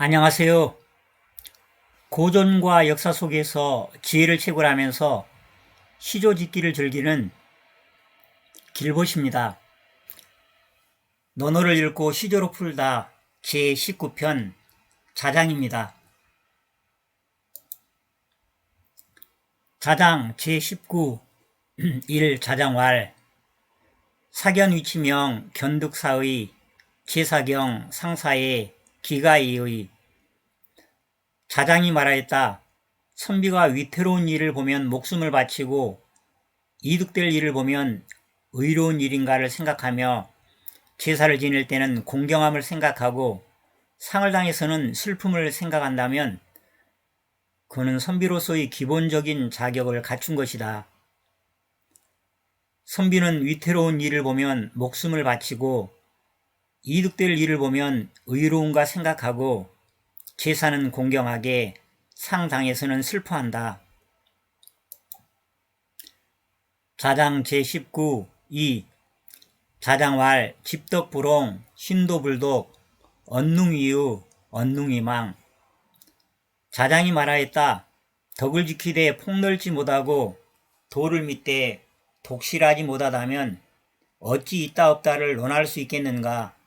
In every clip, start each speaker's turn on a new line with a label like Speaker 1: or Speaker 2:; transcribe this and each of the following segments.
Speaker 1: 안녕하세요. 고전과 역사 속에서 지혜를 채굴하면서 시조 짓기를 즐기는 길보십니다. 논어를 읽고 시조로 풀다 제19편 자장입니다. 자장 제19 1 자장왈 사견 위치명 견득사의 제사경 상사의 기가이의 자장이 말하였다. 선비가 위태로운 일을 보면 목숨을 바치고 이득될 일을 보면 의로운 일인가를 생각하며 제사를 지낼 때는 공경함을 생각하고 상을 당해서는 슬픔을 생각한다면 그는 선비로서의 기본적인 자격을 갖춘 것이다. 선비는 위태로운 일을 보면 목숨을 바치고 이득될 일을 보면 의로운가 생각하고 제사는 공경하게 상당에서는 슬퍼한다. 자장 제19 2 자장왈 집덕불홍 신도불독 언능이유 언능이망 자장이 말하였다. 덕을 지키되 폭넓지 못하고 도를 믿되 독실하지 못하다면 어찌 있다 없다를 논할 수 있겠는가?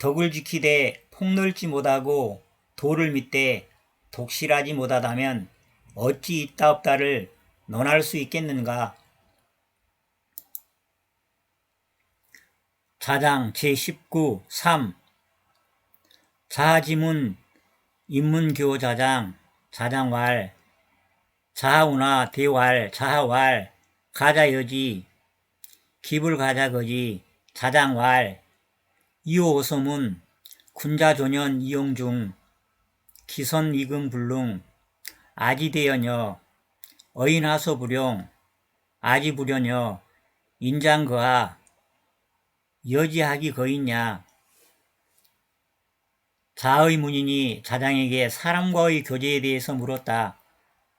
Speaker 1: 덕을 지키되 폭넓지 못하고 도를 믿되 독실하지 못하다면 어찌 있다 없다를 논할 수 있겠는가? 자장 제19 3 자지문 인문교 자장 자장왈 자하운하 대왈 자하왈 가자여지 기불가자거지 자장왈 이호오소문 군자조년 이용중 기선 이금불능 아지대연여 어인하소불용 아지불연여 인장거하 여지하기 거있냐 자의 문인이 자장에게 사람과의 교제에 대해서 물었다.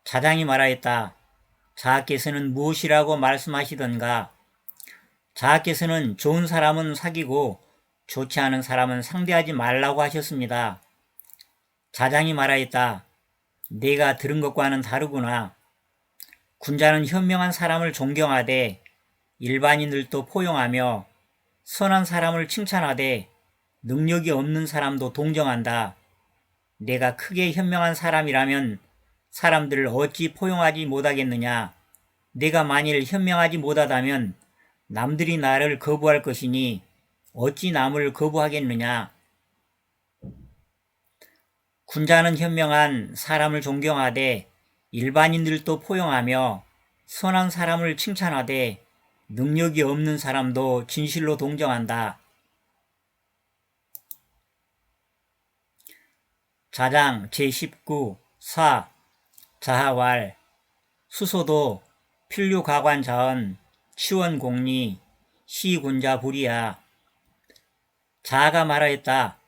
Speaker 1: 자장이 말하였다. 자께서는 무엇이라고 말씀하시던가? 자께서는 좋은 사람은 사귀고 좋지 않은 사람은 상대하지 말라고 하셨습니다. 자장이 말하였다. 내가 들은 것과는 다르구나. 군자는 현명한 사람을 존경하되 일반인들도 포용하며 선한 사람을 칭찬하되 능력이 없는 사람도 동정한다. 내가 크게 현명한 사람이라면 사람들을 어찌 포용하지 못하겠느냐? 내가 만일 현명하지 못하다면 남들이 나를 거부할 것이니 어찌 남을 거부하겠느냐? 군자는 현명한 사람을 존경하되 일반인들도 포용하며 선한 사람을 칭찬하되 능력이 없는 사람도 진실로 동정한다. 자장 제19 4 자하왈 수소도 필류가관 자언 치원공리 시군자 불이야 자아가 말하였다.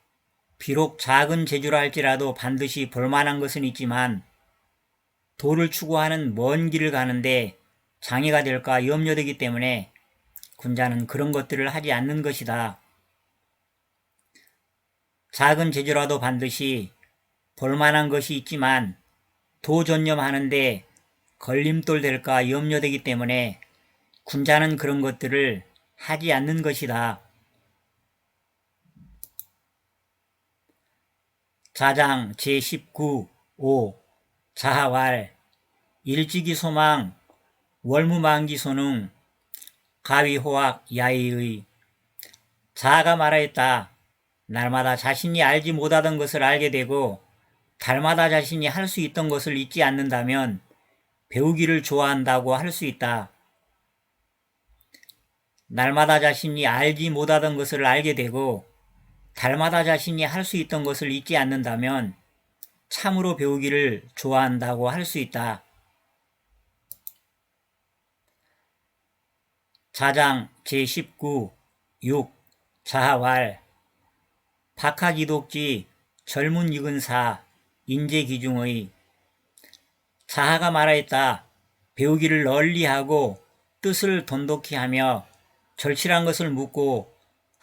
Speaker 1: 비록 작은 재주라 할지라도 반드시 볼만한 것은 있지만 도를 추구하는 먼 길을 가는데 장애가 될까 염려되기 때문에 군자는 그런 것들을 하지 않는 것이다. 작은 재주라도 반드시 볼만한 것이 있지만 도전념하는데 걸림돌 될까 염려되기 때문에 군자는 그런 것들을 하지 않는 것이다. 자장 제19 5 자하왈 일지기 소망 월무만기 소능 가위호학 야의의 자아가 말하였다. 날마다 자신이 알지 못하던 것을 알게 되고 달마다 자신이 할 수 있던 것을 잊지 않는다면 배우기를 좋아한다고 할 수 있다. 날마다 자신이 알지 못하던 것을 알게 되고 달마다 자신이 할 수 있던 것을 잊지 않는다면 참으로 배우기를 좋아한다고 할 수 있다. 자장 제19 6 자하왈 박하기독지 젊은 이근사 인재기중의 자하가 말하였다. 배우기를 널리 하고 뜻을 돈독히 하며 절실한 것을 묻고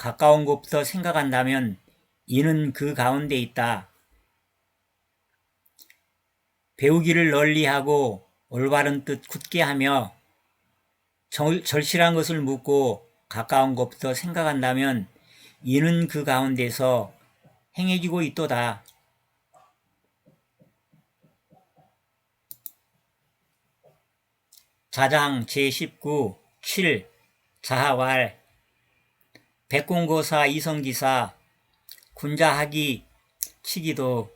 Speaker 1: 가까운 곳부터 생각한다면 이는 그 가운데 있다. 배우기를 널리 하고 올바른 뜻 굳게 하며 절, 절실한 것을 묻고 가까운 것부터 생각한다면 이는 그 가운데서 행해지고 있도다. 자장 제19 7 자하왈 백공고사 이성기사 군자하기 치기도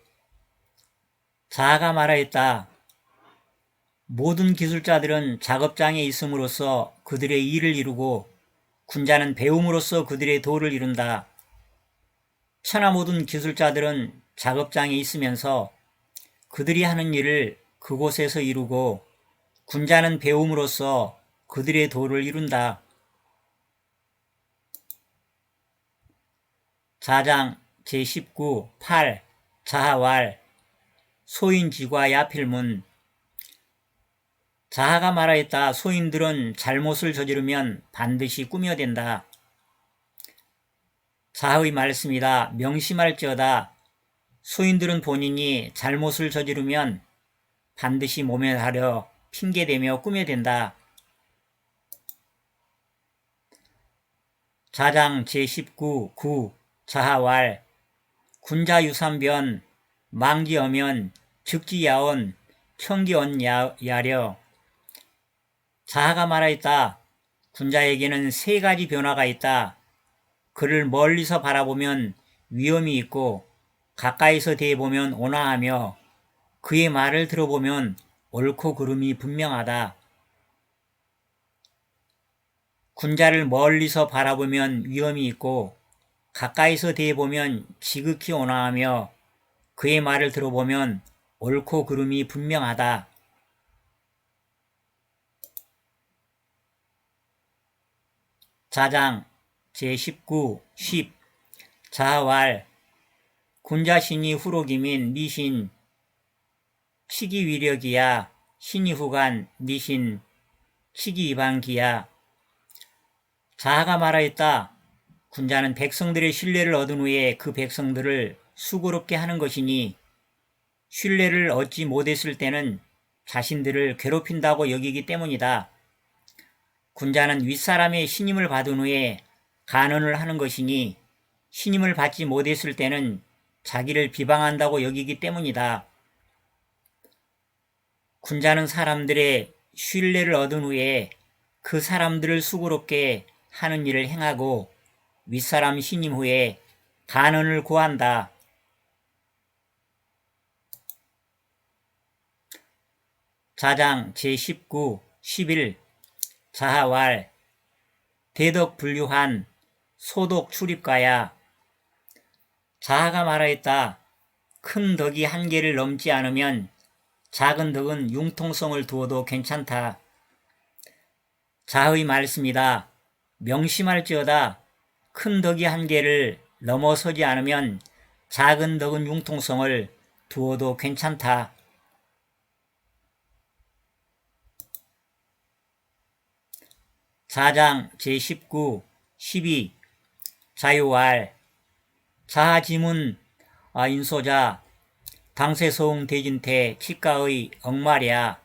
Speaker 1: 자아가 말하였다. 모든 기술자들은 작업장에 있음으로써 그들의 일을 이루고 군자는 배움으로써 그들의 도를 이룬다. 천하 모든 기술자들은 작업장에 있으면서 그들이 하는 일을 그곳에서 이루고 군자는 배움으로써 그들의 도를 이룬다. 자장 제19 8 자하왈 소인지과 야필문 자하가 말하였다. 소인들은 잘못을 저지르면 반드시 꾸며댄다. 자하의 말씀이다. 명심할지어다. 소인들은 본인이 잘못을 저지르면 반드시 모면하려 핑계대며 꾸며댄다. 자장 제19 9 자하왈 군자유산변 망기어면 즉지야온 청기언 야려 자하가 말하였다. 군자에게는 세 가지 변화가 있다. 그를 멀리서 바라보면 위험이 있고 가까이서 대해보면 온화하며 그의 말을 들어보면 옳고 그름이 분명하다. 군자를 멀리서 바라보면 위험이 있고 가까이서 대해보면 지극히 온화하며 그의 말을 들어보면 옳고 그름이 분명하다. 자장 제19 10 자활. 군자신이 후록이민 미신. 치기 위력이야. 신이 후간 미신. 치기 이방기야. 자하가 말하였다. 군자는 백성들의 신뢰를 얻은 후에 그 백성들을 수고롭게 하는 것이니 신뢰를 얻지 못했을 때는 자신들을 괴롭힌다고 여기기 때문이다. 군자는 윗사람의 신임을 받은 후에 간언을 하는 것이니 신임을 받지 못했을 때는 자기를 비방한다고 여기기 때문이다. 군자는 사람들의 신뢰를 얻은 후에 그 사람들을 수고롭게 하는 일을 행하고 윗사람 신임 후에 간언을 구한다. 자장 제19 11 자하왈 대덕 분류한 소독 출입가야 자하가 말하였다. 큰 덕이 한계를 넘지 않으면 작은 덕은 융통성을 두어도 괜찮다. 자의 말씀이다. 명심할지어다. 큰 덕이 한계를 넘어서지 않으면 작은 덕은 융통성을 두어도 괜찮다. 사장 제19 12 자유왈 자하지문 아, 인소자. 당세소응 대진태 치가의 억마랴.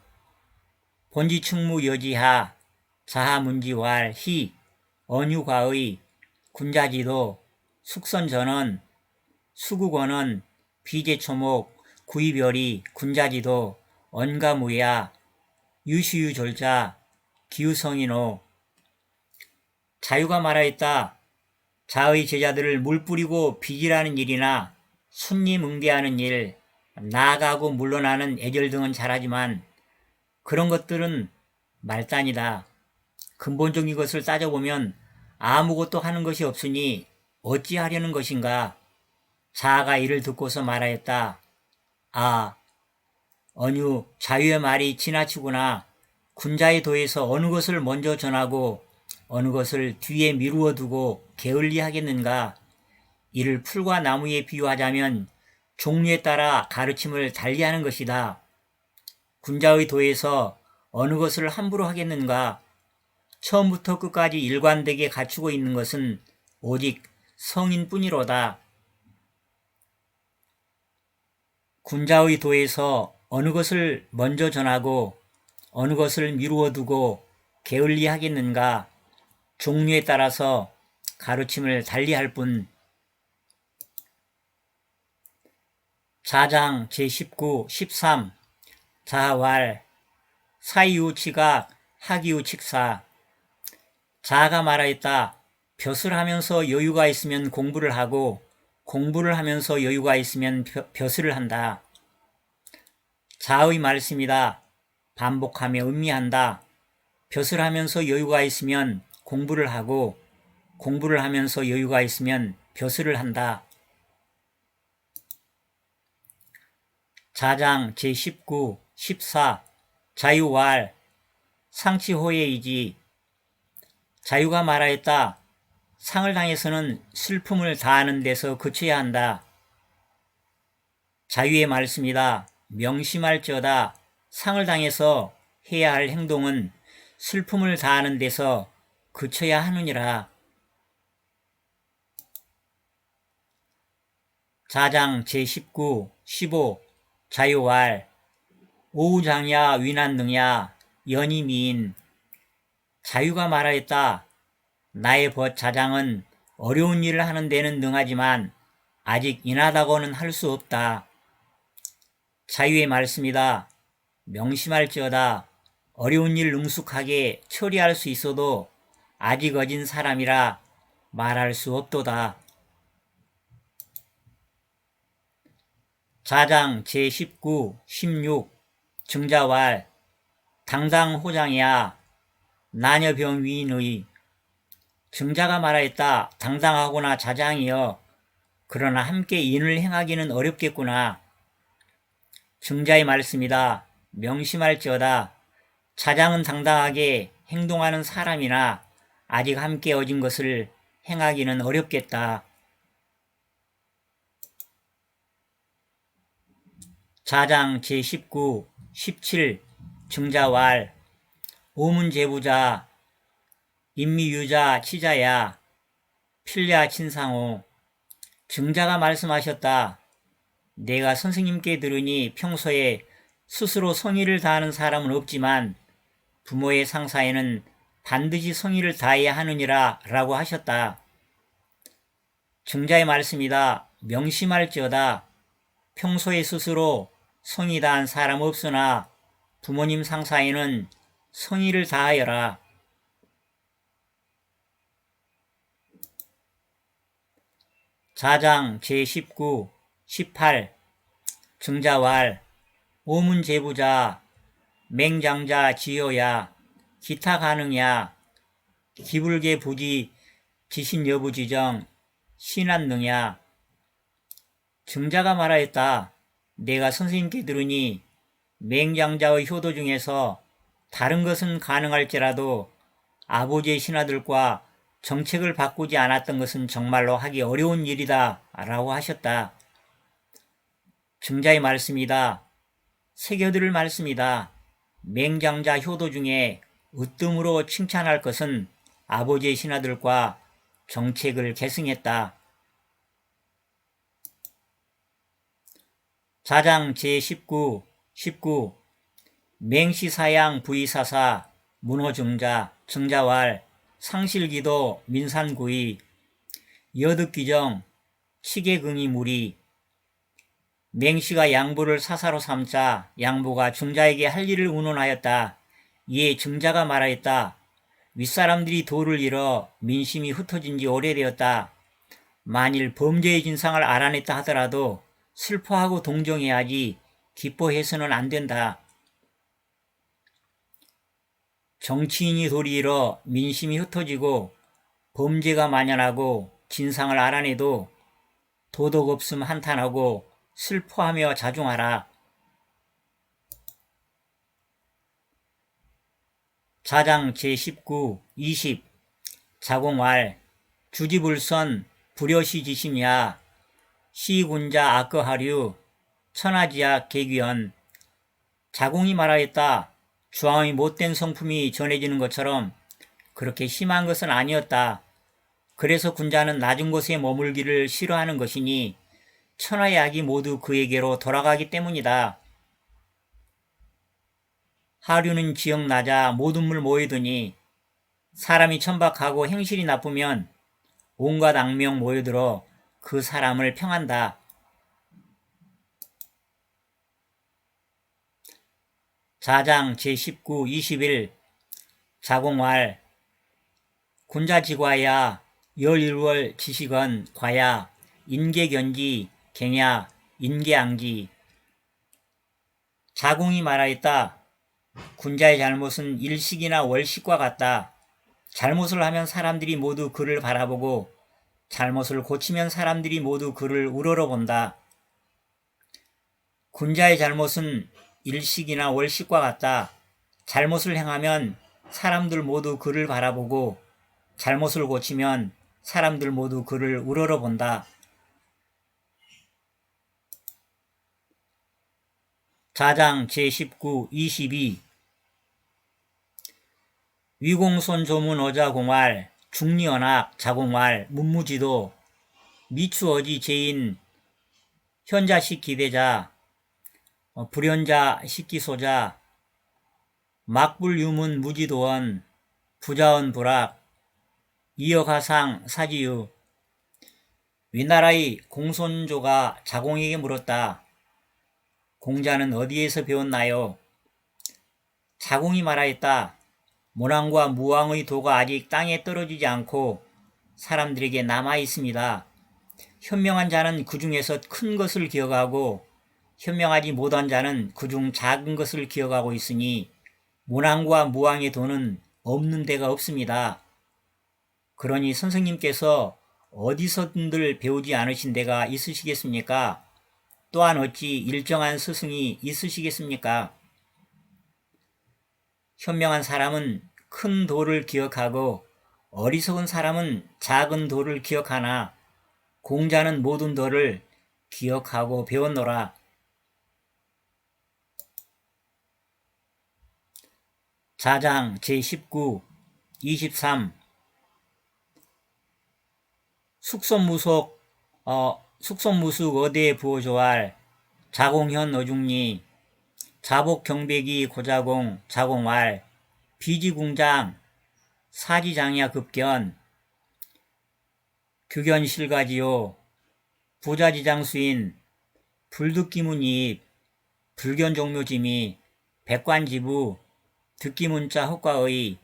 Speaker 1: 본지충무 여지하. 자하문지왈 희. 언유과의 군자지도 숙선전원 수국원은 비제초목 구이별이 군자지도 언가무야 유시유졸자 기우성인호 자유가 말하였다. 자의 제자들을 물 뿌리고 비질하는 일이나 손님 응대하는 일, 나아가고 물러나는 애절 등은 잘하지만 그런 것들은 말단이다. 근본적인 것을 따져보면 아무것도 하는 것이 없으니 어찌하려는 것인가? 자아가 이를 듣고서 말하였다. 아, 어느 자유의 말이 지나치구나. 군자의 도에서 어느 것을 먼저 전하고 어느 것을 뒤에 미루어 두고 게을리 하겠는가? 이를 풀과 나무에 비유하자면 종류에 따라 가르침을 달리하는 것이다. 군자의 도에서 어느 것을 함부로 하겠는가? 처음부터 끝까지 일관되게 갖추고 있는 것은 오직 성인뿐이로다. 군자의 도에서 어느 것을 먼저 전하고 어느 것을 미루어 두고 게을리 하겠는가 종류에 따라서 가르침을 달리할 뿐 자장 제19, 13 자활 사이우 치각 하기우 칙사 자가 말하였다. 벼슬 하면서 여유가 있으면 공부를 하고 공부를 하면서 여유가 있으면 벼- 벼슬을 한다. 자의 말씀이다. 반복하며 음미한다. 벼슬 하면서 여유가 있으면 공부를 하고 공부를 하면서 여유가 있으면 벼슬을 한다. 자장 제19, 14 자유왈 상치호예이지 자유가 말하였다. 상을 당해서는 슬픔을 다하는 데서 그쳐야 한다. 자유의 말씀이다. 명심할지어다. 상을 당해서 해야 할 행동은 슬픔을 다하는 데서 그쳐야 하느니라. 자장 제19, 15 자유왈 오우장야 위난능야 연이미인 자유가 말하였다. 나의 벗 자장은 어려운 일을 하는 데는 능하지만 아직 인하다고는 할 수 없다. 자유의 말씀이다. 명심할지어다. 어려운 일 능숙하게 처리할 수 있어도 아직 어진 사람이라 말할 수 없도다. 자장 제19, 16 증자왈 당당 호장이야 나녀병 위인의 증자가 말하였다. 당당하거나 자장이여 그러나 함께 인을 행하기는 어렵겠구나. 증자의 말씀이다. 명심할지어다. 자장은 당당하게 행동하는 사람이나 아직 함께 어진 것을 행하기는 어렵겠다. 자장 제19, 17 증자왈 오문제부자 인미유자 치자야 필야 친상호 증자가 말씀하셨다. 내가 선생님께 들으니 평소에 스스로 성의를 다하는 사람은 없지만 부모의 상사에는 반드시 성의를 다해야 하느니라 라고 하셨다. 증자의 말씀이다. 명심할지어다. 평소에 스스로 성의 다한 사람 없으나 부모님 상사에는 성의를 다하여라. 자장 제19, 18 증자왈 오문제부자 맹장자 지효야 기타 가능야 기불계 부지 지신 여부 지정 신안능야 증자가 말하였다. 내가 선생님께 들으니 맹장자의 효도 중에서 다른 것은 가능할지라도 아버지의 신하들과 정책을 바꾸지 않았던 것은 정말로 하기 어려운 일이다 라고 하셨다. 증자의 말씀이다. 세교들을 말씀이다. 맹장자 효도 중에 으뜸으로 칭찬할 것은 아버지의 신하들과 정책을 계승했다. 자장 제19, 19 맹시사양 부의사사 문호증자 증자왈 상실기도 민산구이 여득기정 치계긍이 무리 맹시가 양부를 사사로 삼자 양부가 증자에게 할 일을 운운하였다. 이에 증자가 말하였다. 윗사람들이 도를 잃어 민심이 흩어진 지 오래되었다. 만일 범죄의 진상을 알아냈다 하더라도 슬퍼하고 동정해야지 기뻐해서는 안 된다. 정치인이 도리 잃어 민심이 흩어지고 범죄가 만연하고 진상을 알아내도 도덕 없음 한탄하고 슬퍼하며 자중하라. 자장 제19, 20 자공왈 주지불선 불여시지심야 시군자 악거하류 천하지약 개귀연 자공이 말하였다. 주왕의 못된 성품이 전해지는 것처럼 그렇게 심한 것은 아니었다. 그래서 군자는 낮은 곳에 머물기를 싫어하는 것이니 천하의 악이 모두 그에게로 돌아가기 때문이다. 하류는 기억나자 모든 물 모이더니 사람이 천박하고 행실이 나쁘면 온갖 악명 모여들어 그 사람을 평한다. 자장 제19 21 자공활 군자지과야 열일월 지식은 과야 인계견지 갱야 인계앙지 자공이 말하였다. 군자의 잘못은 일식이나 월식과 같다. 잘못을 하면 사람들이 모두 그를 바라보고 잘못을 고치면 사람들이 모두 그를 우러러 본다. 군자의 잘못은 일식이나 월식과 같다. 잘못을 행하면 사람들 모두 그를 바라보고 잘못을 고치면 사람들 모두 그를 우러러 본다. 자장 제19 22 위공손 조문 어자공활 중리언학 자공활 문무지도 미추어지 제인 현자식 기대자 어, 불현자 식기소자 막불유문 무지도원 부자원 불악 이어가상 사지유 위나라의 공손조가 자공에게 물었다. 공자는 어디에서 배웠나요? 자공이 말하였다. 모랑과 무왕의 도가 아직 땅에 떨어지지 않고 사람들에게 남아 있습니다. 현명한 자는 그 중에서 큰 것을 기억하고 현명하지 못한 자는 그중 작은 것을 기억하고 있으니 모랑과 무왕의 도는 없는 데가 없습니다. 그러니 선생님께서 어디서든들 배우지 않으신 데가 있으시겠습니까? 또한 어찌 일정한 스승이 있으시겠습니까? 현명한 사람은 큰 도를 기억하고 어리석은 사람은 작은 도를 기억하나 공자는 모든 도를 기억하고 배웠노라. 자장 제19 23 숙선무속 어, 숙선무숙 어대에 부어조할 자공현 어중리 자복경백이 고자공 자공왈 비지궁장 사지장야 급견 규견실가지요 부자지장수인 불듣기문입 불견종묘지미 백관지부 듣기 문자 헛과의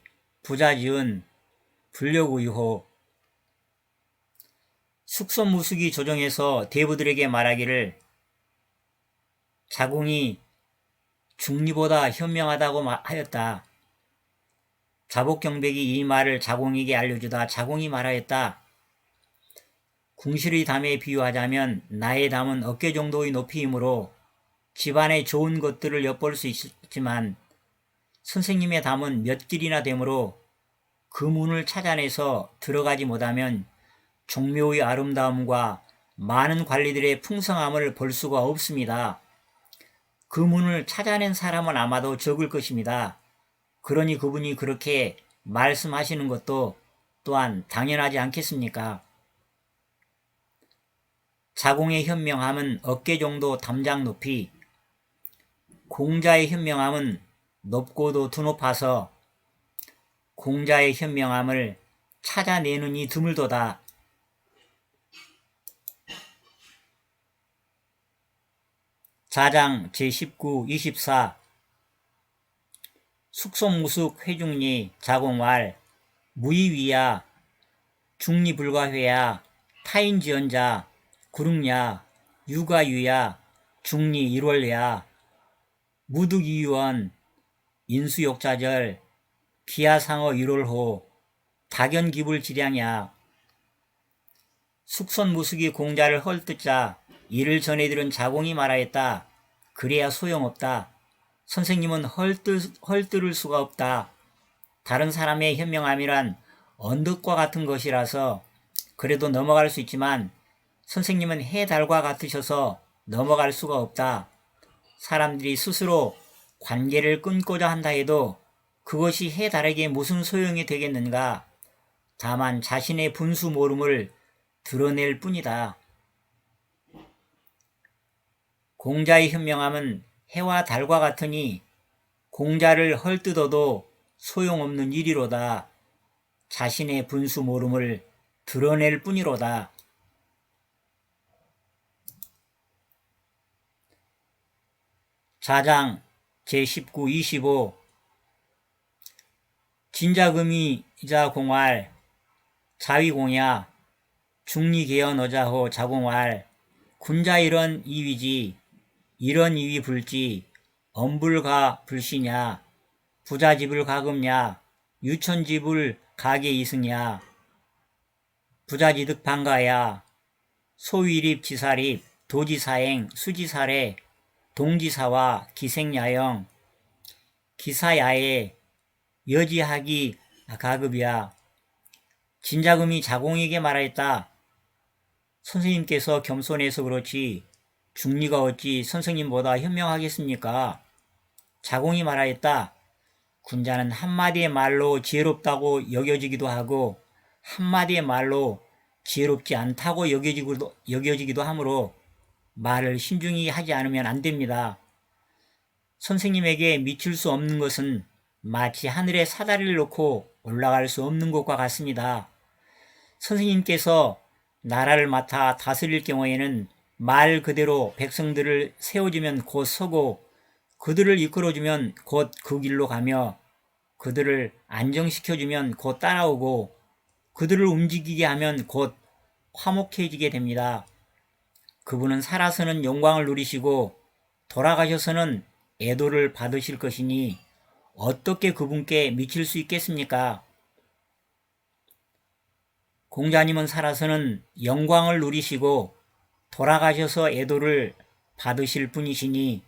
Speaker 1: 부자지은 불려구 유호 숙선무숙이 조정해서 대부들에게 말하기를 자궁이 중리보다 현명하다고 하였다. 자복경백이 이 말을 자공에게 알려주다 자공이 말하였다. 궁실의 담에 비유하자면 나의 담은 어깨 정도의 높이이므로 집안의 좋은 것들을 엿볼 수 있지만 선생님의 담은 몇 길이나 되므로 그 문을 찾아내서 들어가지 못하면 종묘의 아름다움과 많은 관리들의 풍성함을 볼 수가 없습니다. 그 문을 찾아낸 사람은 아마도 적을 것입니다. 그러니 그분이 그렇게 말씀하시는 것도 또한 당연하지 않겠습니까? 자공의 현명함은 어깨 정도 담장 높이, 공자의 현명함은 높고도 드높아서 공자의 현명함을 찾아내는 이 드물도다. 자장 제19 24 숙성무숙 회중리 자공왈 무의위야 중리불가회야 타인지연자 구릉야 유가유야 중리 일월야 무득이유원 인수욕자절 기하상어 1월호 다견기불 지량야 숙선무숙이 공자를 헐뜯자 이를 전해들은 자공이 말하였다. 그래야 소용없다. 선생님은 헐뜯, 헐뜯을 수가 없다. 다른 사람의 현명함이란 언덕과 같은 것이라서 그래도 넘어갈 수 있지만 선생님은 해달과 같으셔서 넘어갈 수가 없다. 사람들이 스스로 관계를 끊고자 한다 해도 그것이 해달에게 무슨 소용이 되겠는가? 다만 자신의 분수 모름을 드러낼 뿐이다. 공자의 현명함은 해와 달과 같으니 공자를 헐뜯어도 소용없는 일이로다. 자신의 분수 모름을 드러낼 뿐이로다. 자장 제19, 25 진자금이자 공활 자위공야 중리계연 어자호 자공활 군자이런 이위지 이런 이위 불지 엄불가 불시냐 부자집을 가금냐 유천집을 가게 이승냐 부자지득 방가야 소위립 지사립 도지사행 수지사례 동지사와 기생야영 기사야에 여지하기 가급이야 진자금이 자공에게 말하였다. 선생님께서 겸손해서 그렇지 중리가 어찌 선생님보다 현명하겠습니까? 자공이 말하였다. 군자는 한마디의 말로 지혜롭다고 여겨지기도 하고 한마디의 말로 지혜롭지 않다고 여겨지기도, 여겨지기도 하므로 말을 신중히 하지 않으면 안 됩니다. 선생님에게 미칠 수 없는 것은 마치 하늘에 사다리를 놓고 올라갈 수 없는 것과 같습니다. 선생님께서 나라를 맡아 다스릴 경우에는 말 그대로 백성들을 세워주면 곧 서고 그들을 이끌어주면 곧 그 길로 가며 그들을 안정시켜주면 곧 따라오고 그들을 움직이게 하면 곧 화목해지게 됩니다. 그분은 살아서는 영광을 누리시고 돌아가셔서는 애도를 받으실 것이니 어떻게 그분께 미칠 수 있겠습니까? 공자님은 살아서는 영광을 누리시고 돌아가셔서 애도를 받으실 분이시니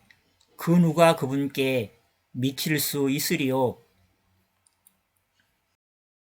Speaker 1: 그 누가 그분께 미칠 수 있으리요.